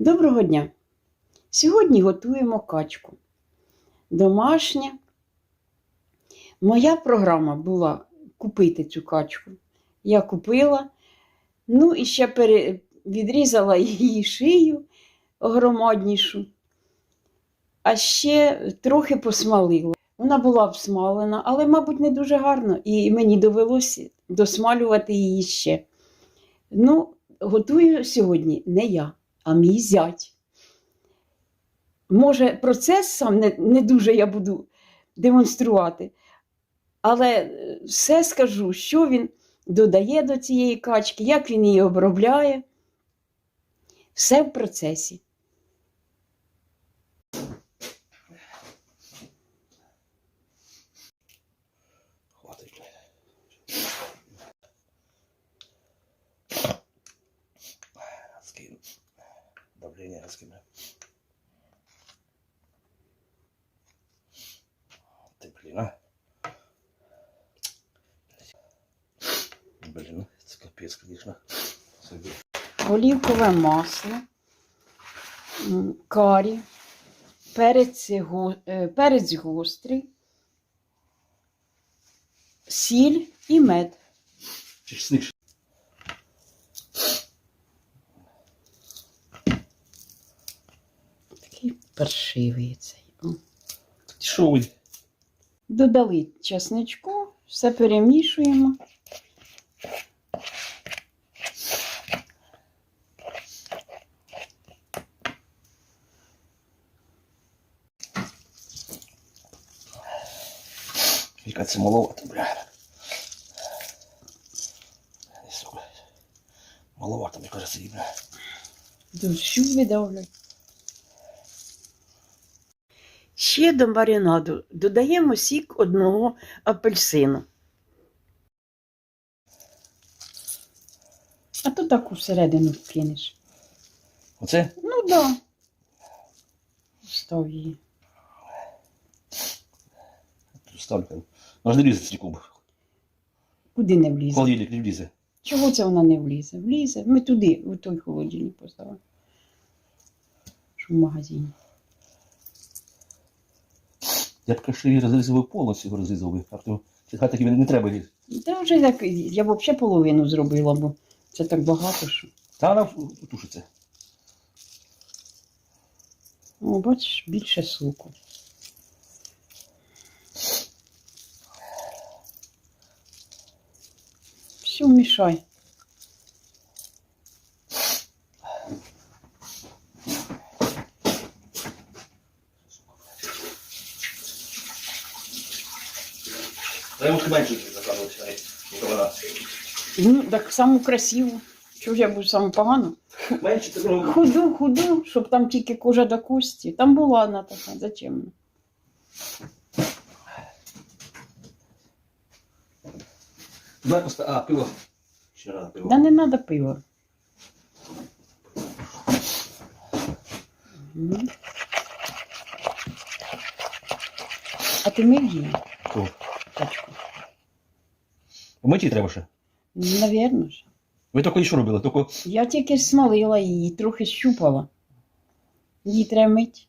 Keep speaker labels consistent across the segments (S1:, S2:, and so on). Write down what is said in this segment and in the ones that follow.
S1: Доброго дня! Сьогодні готуємо качку. Домашня. Моя програма була купити цю качку. Я купила, ну і ще пере... відрізала її шию громаднішу, а ще трохи посмалила. Вона була обсмалена, але, мабуть, не дуже гарно, і мені довелося досмалювати її ще. Ну, готую сьогодні не я, а мій зять. Може, процес сам не, не дуже я буду демонструвати, але е, все скажу, що він додає до цієї качки, як він її обробляє. Все в процесі.
S2: Это капец, конечно. Собі.
S1: олівкове масло, карі, перець, е, перець гострий, сіль і мед.
S2: Чесник.
S1: Такий паршивий цей.
S2: Що ви?
S1: Додали чесничку, все перемішуємо.
S2: Яка це маловато, бля. Не сука. Маловато, мне кажется, її, бля.
S1: Дощу видавлять. Ще до маринаду додаємо сік одного апельсину. А то таку всередину кинеш.
S2: Оце?
S1: Ну да. Став її.
S2: Ставлю. Можна не цей куб.
S1: Куди не влізе?
S2: Холодильник не влізе.
S1: Чого це вона не влізе? Влізе. Ми туди, у той холодильник поставили. Що в магазині.
S2: Я б її розрізав повністю розрізав би. А то хай таки не треба її.
S1: Та вже так, я б взагалі половину зробила, бо це так багато, що.
S2: Та вона тушиться.
S1: О, бачиш, більше соку. Все, мішай.
S2: Треба менше закладувати. Вона.
S1: Ну, так саму красиву. Чого ж я буду саму погану?
S2: Менше такого.
S1: Худу, худу, щоб там тільки кожа до кості. Там була вона така. Зачем?
S2: Давай просто. А, пиво. Рано пиво.
S1: Да не пива. Мгм. А ти мив її,
S2: Хто?
S1: тачку?
S2: Помиті треба ще.
S1: Навірно ж.
S2: Ви тільки що робили? Тільки
S1: Я тільки смалила її, трохи щупала. Її треба мити.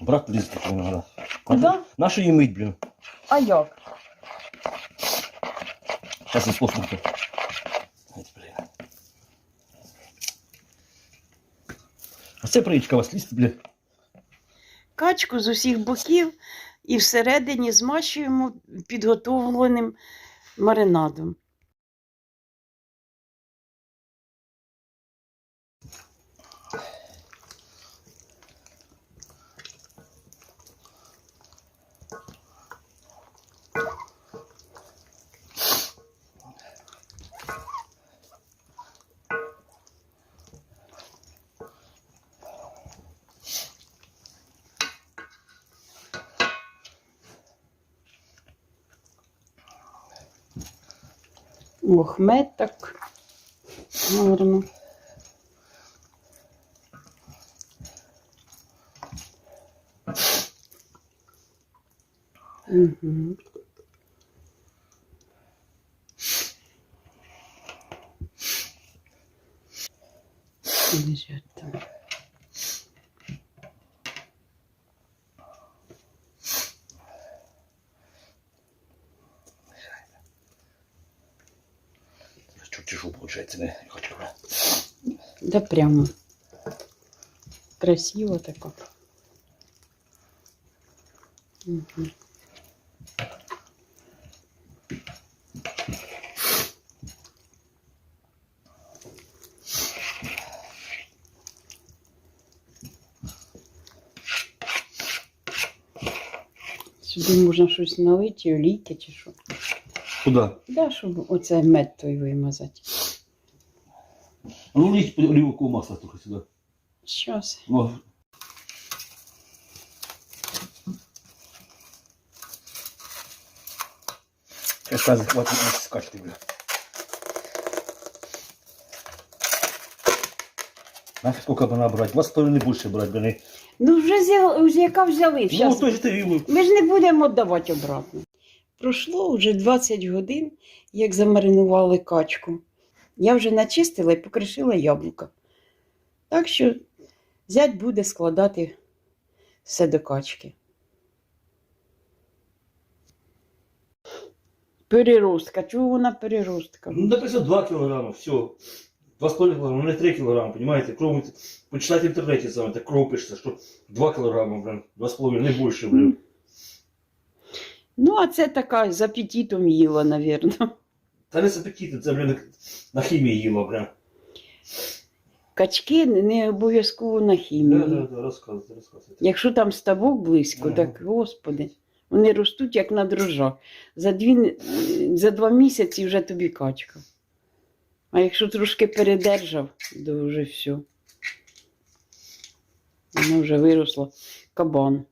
S2: брат ліз такий не треба.
S1: Куди?
S2: Нашу її мить, блін.
S1: А як?
S2: Зараз я послухаю. А це причка у вас ліст, блін.
S1: Качку з усіх боків і всередині змащуємо підготовленим маринадом. Ох, мед так гарно. Угу. Лежать там.
S2: Не хочу.
S1: Да прямо. Красиво тако. Мгм. Сюди можна щось налити, олійки чи що.
S2: Куди?
S1: Да, щоб оце мед той вимазати.
S2: Ну, лить оливкового масла трохи сюди.
S1: Щас.
S2: О. Яка захватить нас скачки, бля. Нафиг сколько бы набрать? Вас половины больше брать, бля. не-
S1: Ну вже взяли, вже яка взяли.
S2: Ну,
S1: Щас.
S2: той же ти вілив.
S1: Ми ж не будемо віддавати обратно. Пройшло вже 20 годин, як замаринували качку. Я вже начистила і покришила яблука. Так що зять буде складати все до качки. Переростка. Чого вона переростка?
S2: Ну, написано 2 килограмма, все. 2,5 килограмма, не 3 килограмма, понимаете? Кров, почитайте в интернете саме, так кров что 2 килограмма, блин, 2,5, не больше, блин.
S1: Ну, а це така з апетитом їла, напевно.
S2: Та не з це, блин, на хімії їла, блин.
S1: Качки не обов'язково на хімію.
S2: Да, да, да, розказуйте, розказуйте.
S1: Якщо там ставок близько,
S2: Ага.
S1: так господи, вони ростуть як на дрожжах. За, дві, за два місяці вже тобі качка. А якщо трошки передержав, то вже все. Воно вже виросло кабан.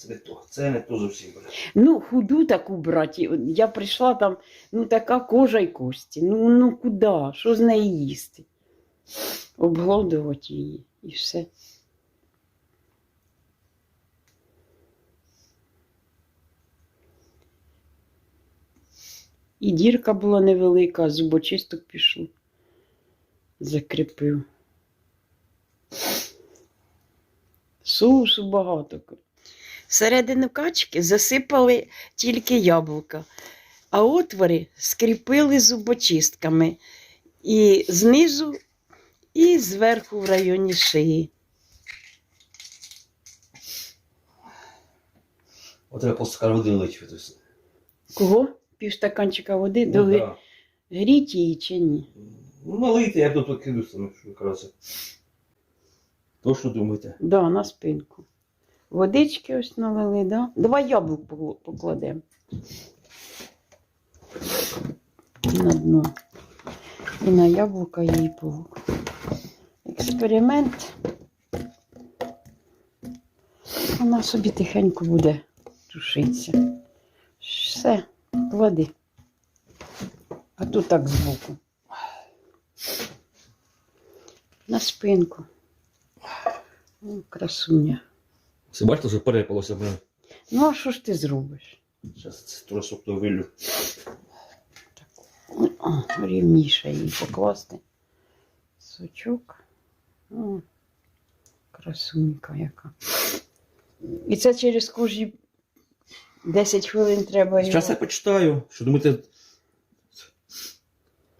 S2: Це не то, це не то зовсім.
S1: Ну, худу таку брати. От Я прийшла там, ну така кожа й кості. Ну, ну куди? Що з неї їсти? Обгладувати її і все. І дірка була невелика, зубочисток пішов. Закріпив. Соусу багато. Всередину качки засипали тільки яблука, а отвори скріпили зубочистками і знизу, і зверху в районі шиї.
S2: От треба полстакана води лить.
S1: Кого? Півстаканчика води
S2: Ну,
S1: доли.
S2: да.
S1: Гріть її чи ні?
S2: Ну, налийте, я тут кину саме, що. То, що думаєте?
S1: Да, на спинку. Водички ось налили, да? Давай яблук покладемо. На дно. І на яблука її павук. Експеримент. Вона собі тихенько буде тушитися. Все, клади. А тут так збоку. На спинку. О, красуня.
S2: Це бачите, що перепалося, блин.
S1: Ну, а що ж ти зробиш?
S2: Зараз це тросок то вилю.
S1: О, рівніше її покласти. Сучок. О, красунька яка. І це через кожні 10 хвилин треба його.
S2: Зараз я почитаю, що думаєте.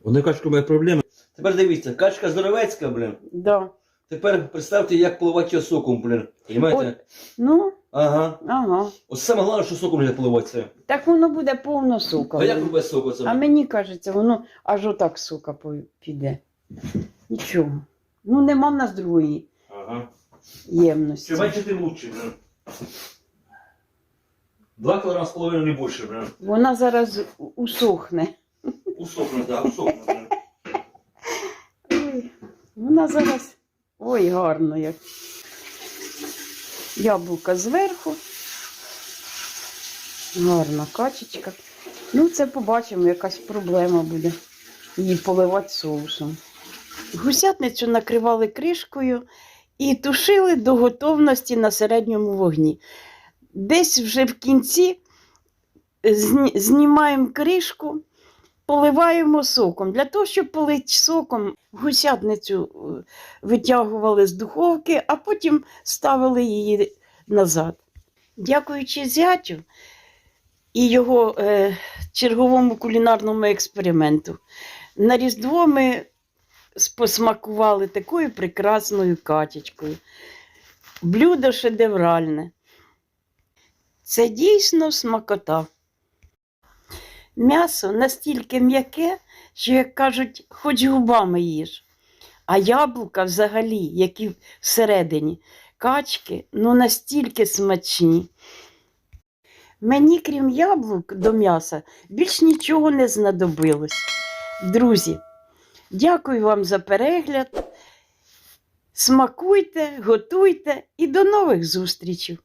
S2: Вони качка має проблеми. Тепер дивіться, качка здоровецька, блин.
S1: Да.
S2: Тепер представте, як поливати його соком, блин. Понимаєте?
S1: Ну,
S2: Ага.
S1: ага.
S2: Ось саме головне, що соком не поливати.
S1: Так воно буде повно сока.
S2: А як без соку це?
S1: А мені кажеться, воно аж отак сока піде. Нічого. Ну, нема в нас другої
S2: Ага.
S1: ємності.
S2: Чим менше, тим лучше, блин. Два кілограма з половиною не більше, блин.
S1: Вона зараз у- усохне.
S2: Усохне, так, усохне, блин.
S1: Ой, вона зараз. Ой, гарно як. Яблука зверху. Гарна качечка. Ну, це побачимо, якась проблема буде. Її поливати соусом. Гусятницю накривали кришкою і тушили до готовності на середньому вогні. Десь вже в кінці знімаємо кришку, поливаємо соком. Для того, щоб полити соком, гусятницю е, витягували з духовки, а потім ставили її назад. Дякуючи зятю, і його е, черговому кулінарному експерименту. На Різдво ми посмакували такою прекрасною качечкою. Блюдо шедевральне. Це дійсно смакота. М'ясо настільки м'яке, що, як кажуть, хоч губами їж. А яблука взагалі, які всередині, качки, ну настільки смачні. Мені, крім яблук до м'яса, більш нічого не знадобилось. Друзі, дякую вам за перегляд. Смакуйте, готуйте і до нових зустрічей!